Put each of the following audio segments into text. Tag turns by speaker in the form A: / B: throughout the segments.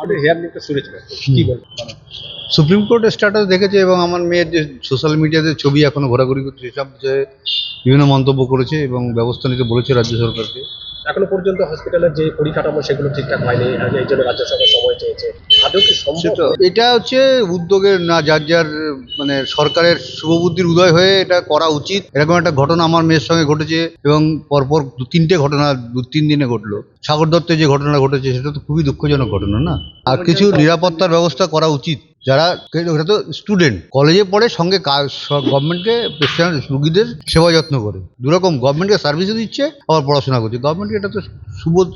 A: আপনি হেয়ার কি বলবেন?
B: সুপ্রিম কোর্টের স্ট্যাটাস দেখেছে এবং আমার মেয়ের যে সোশ্যাল মিডিয়াতে ছবি এখনও ঘোরাঘুরি করছে সেসব বিষয়ে বিভিন্ন মন্তব্য করেছে এবং ব্যবস্থা নিতে বলেছে রাজ্য সরকারকে।
A: এখনও পর্যন্ত হসপিটালের যে পরিকাঠামো সেগুলো ঠিকঠাক হয়নি। এই জন্য রাজ্য সরকার
B: এটা হচ্ছে উদ্যোগের না, যার যার মানে সরকারের শুভবুদ্ধির উদয় হয়ে এটা করা উচিত। এরকম একটা ঘটনা আমার মেয়ের সঙ্গে ঘটেছে এবং পরপর দু তিনটে ঘটনা, দু তিন দিনে ঘটলো। সাগর দত্তের যে ঘটনা ঘটেছে, সেটা তো খুবই দুঃখজনক ঘটনা না? আর কিছু নিরাপত্তার ব্যবস্থা করা উচিত। যারা ওটা তো স্টুডেন্ট, কলেজে পড়ে সঙ্গে গভর্নমেন্টকে রুগীদের সেবা যত্ন করে। দুরকম গভর্নমেন্টকে সার্ভিসও দিচ্ছে, আবার পড়াশোনা করছে। গভর্নমেন্টকে এটা তো সুবোধ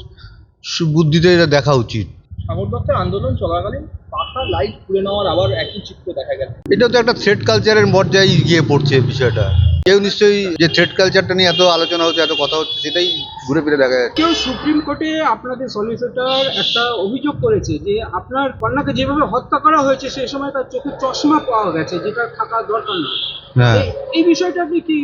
B: বুদ্ধিতে এটা দেখা উচিত।
C: সাগর দত্তের আন্দোলন চলাকালীন পাখা লাইট খুলে নেওয়ার আবার একই চিত্র দেখা গেল।
B: এটা তো একটা থ্রেড কালচারের পর্যায়ে গিয়ে পড়ছে বিষয়টা। কেউ নিশ্চয়ই যে থ্রেড কালচারটা নিয়ে এত আলোচনা হচ্ছে এত কথা হচ্ছে সেটাই ঘুরে ফিরে দেখা যাচ্ছে।
C: কেউ সুপ্রিম কোর্টে আপনাদের সলিসিটর একটা অভিযোগ করেছে যে আপনার কন্যাকে যেভাবে হত্যা করা হয়েছে সেই সময় তার চোখে চশমা পাওয়া গেছে যেটা থাকা দরকার না।
B: হ্যাঁ।
C: এই- এই বিষয়টা আপনি কি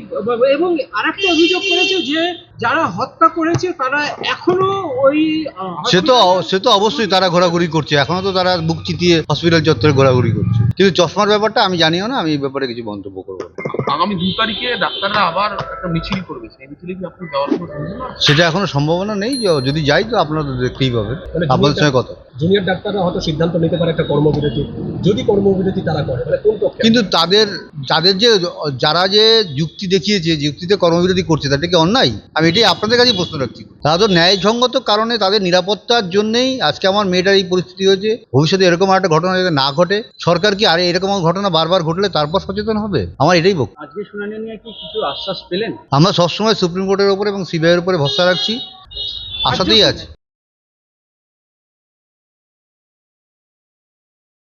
C: এবং আরেকটা অভিযোগ করেছে যে যারা হত্যা করেছে তারা এখনও ওই
B: সে তো সে তো অবশ্যই তারা ঘোরাঘুরি করছে। এখনও তো তারা বুক চিতিয়ে হসপিটাল চত্বরে ঘোরাঘুরি করছে। কিন্তু চশমার ব্যাপারটা আমি জানিও না আমি এই ব্যাপারে কিছু মন্তব্য করব না।
D: আগামী দু তারিখে ডাক্তাররা আবার একটা মিছিল করবে। সেই মিছিলে কি আপনি যাওয়ার
B: সেটা এখনও সম্ভাবনা নেই যে- যদি যাই তো আপনারা তো দেখতেই পাবেন।
A: মানে
B: আপনাদের সঙ্গে কথা।
A: জুনিয়র ডাক্তাররা হয়তো সিদ্ধান্ত নিতে পারে একটা কর্মবিরতি। যদি কর্মবিরতি তারা করে মানে কোন পক্ষে?
B: কিন্তু তাদের তাদের যে যারা যে যুক্তি দেখিয়েছে যুক্তিতে কর্মবিরতি করছে তাদেরকে অন্যায়? আমি এটাই আপনাদের কাছেই প্রশ্ন রাখছি। তারা তো ন্যায়সঙ্গত কারণে তাদের নিরাপত্তার জন্যেই আজকে আমার মেয়েটার এই পরিস্থিতি হয়েছে। ভবিষ্যতে এরকম একটা ঘটনা যাতে না ঘটে সরকার কি আরে এরকম ঘটনা বারবার ঘটলে তারপর সচেতন হবে? আমার এটাই বক্তব্য।
C: আজকে শুনানি নিয়ে কি কিছু আশ্বাস পেলেন?
B: আমরা সবসময় সুপ্রিম কোর্টের উপরে এবং সিবিআইয়ের উপরে ভরসা রাখছি। আশাতেই আছে।